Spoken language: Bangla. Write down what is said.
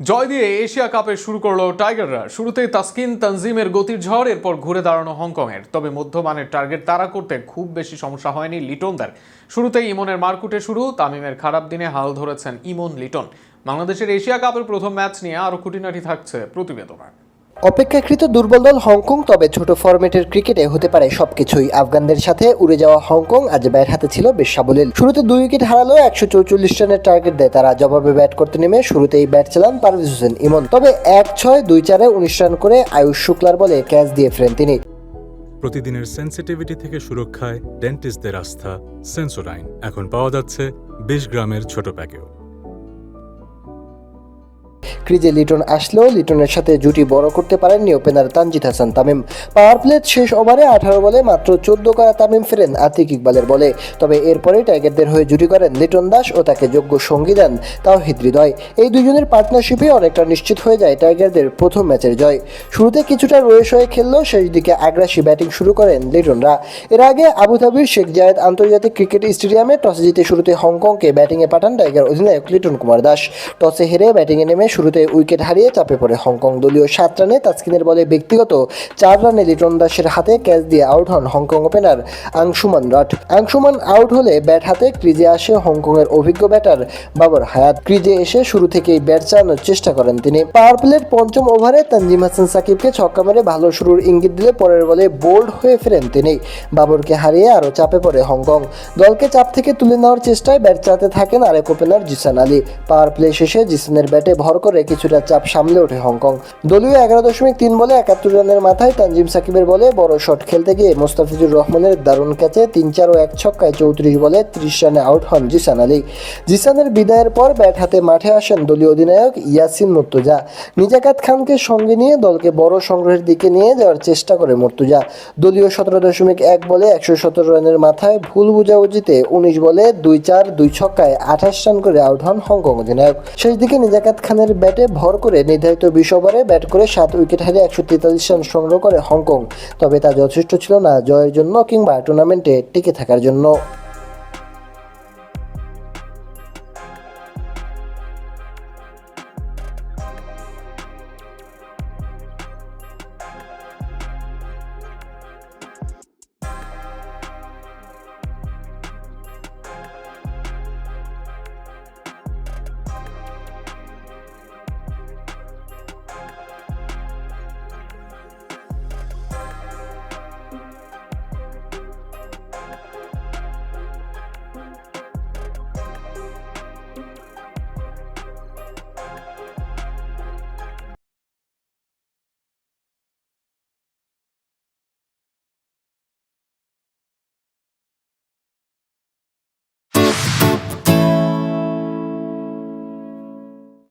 জয় দিয়ে এশিয়া কাপে শুরু করল টাইগাররা। শুরুতেই তাসকিন তানজিমের গতির ঝড়, এরপর ঘুরে দাঁড়ানো হংকংয়ের। তবে মধ্যমানের টার্গেট তারা করতে খুব বেশি সমস্যা হয়নি লিটনদের। শুরুতেই ইমনের মারকুটে শুরু, তামিমের খারাপ দিনে হাল ধরেছেন ইমন লিটন। বাংলাদেশের এশিয়া কাপের প্রথম ম্যাচ নিয়ে আরও খুঁটিনাটি থাকছে প্রতিবেদনে অপেক্ষাকৃত দুর্বল দল হংকং, তবে ছোট ফরম্যাটের ক্রিকেটে হতে পারে সবকিছুই। আফগানদের সাথে উড়ে যাওয়া হংকং আজ ব্যাট হাতে ছিল বেশ সাবলীল। শুরুতে দুই উইকেট হারালেও একশো চৌচল্লিশ রানের টার্গেট দেয় তারা। জবাবে ব্যাট করতে নেমে শুরুতেই ব্যাট চালান পারভেজ হোসেন ইমন। তবে এক ছয়, দুই চারে উনিশ রান করে আয়ুষ শুক্লার বলে ক্যাচ দিয়ে ফেরেন তিনি। প্রতিদিনের সেন্সিটিভিটি থেকে সুরক্ষায় ডেন্টিস্টদের আস্থা, সেন্সোডাইন। এখন পাওয়া যাচ্ছে বিশ গ্রামের ছোট প্যাকেও ক্রিজে লিটন আসলেও লিটনের সাথে জুটি বড় করতে পারেননি opener Tanzid Hasan. Tamim power play শেষ ওভারে আঠারো বলে মাত্র চোদ্দ করা তামিম ফেরেন আতিক ইকবালের বলে। তবে এরপরে টাইগারদের হয়ে জুটি করেন লিটন দাস ও তাকে যোগ্য সঙ্গী দেন তাও হৃদয়। এই দুজনের পার্টনারশিপে অনেকটা নিশ্চিত হয়ে যায় টাইগারদের প্রথম ম্যাচের জয়। শুরুতে কিছুটা রয়েস হয়ে খেললেও শেষ দিকে আগ্রাসী ব্যাটিং শুরু করেন লিটনরা। এর আগে আবুধাবির শেখ জায়েদ আন্তর্জাতিক ক্রিকেট স্টেডিয়ামে টসে জিতে শুরুতে হংকংকে ব্যাটিংয়ে পাঠান টাইগার অধিনায়ক লিটন কুমার দাস। টসে হেরে ব্যাটিংয়ে নেমে শুরুতে উইকেট হারিয়ে চাপে পড়ে হংকং দলীয় সাত রানে তাসকিনের বলে ব্যক্তিগত চার রানে লিটন দাসের হাতে ক্যাচ দিয়ে আউট হন Hong Kong opener Anshuman Rath Anshuman out হলে ব্যাট হাতে ক্রিজে আসে হংকংয়ের অভিজ্ঞ ব্যাটার বাবর হায়াত। ক্রিজে এসে শুরু থেকেই ব্যাট চালানোর চেষ্টা করেন তিনি। পাওয়ার প্লের পঞ্চম ওভারে তানজিম হাসান সাকিবকে ছক্কা মেরে ভালো শুরুর ইঙ্গিত দিলে পরের বলে বোল্ড হয়ে ফেরেন তিনি। বাবরকে হারিয়ে আরও চাপে পড়ে হংকং। দলকে চাপ থেকে তুলে নেওয়ার চেষ্টায় ব্যাট চালাতে থাকেন আরেক opener Zeeshan Ali. Power play শেষে জিসানের ব্যাটে ভর করে কিছুটা চাপ সামলে ওঠে হংকং। দলীয় এগারো দশমিক তিন বলে একাত্তর রানের মাথায় তানজিম সাকিবের বলে বড় শট খেলতে গিয়ে মোস্তাফিজুর রহমানের দারুণ ক্যাচে তিন চার ও এক ছক্কায় চৌত্রিশ বলে ত্রিশ রানে আউট হন জিসান আলী। জিসানের বিদায়ের পর ব্যাট হাতে মাঠে আসেন দলীয় অধিনায়ক ইয়াসিন মুর্তুজা। নিজাকাত খানকে সঙ্গে নিয়ে দলকে বড় সংগ্রহের দিকে নিয়ে যাওয়ার চেষ্টা করে মুর্তুজা। দলীয় সতেরো দশমিক এক বলে একশো সতেরো রানের মাথায় ভুল বুঝাবুঝিতে উনিশ বলে দুই চার দুই ছক্কায় আঠাশ রান করে আউট হন হংকং অধিনায়ক। শেষ দিকে নিজাকাত খানের ব্যাটে ভর করে নির্ধারিত বিশ ওভারে ব্যাট করে সাত উইকেট হারিয়ে একশো তেতাল্লিশ রান সংগ্রহ করে হংকং। তবে তা যথেষ্ট ছিল না, জয়ের জন্য কিংবা টুর্নামেন্টে টিকে থাকার জন্য।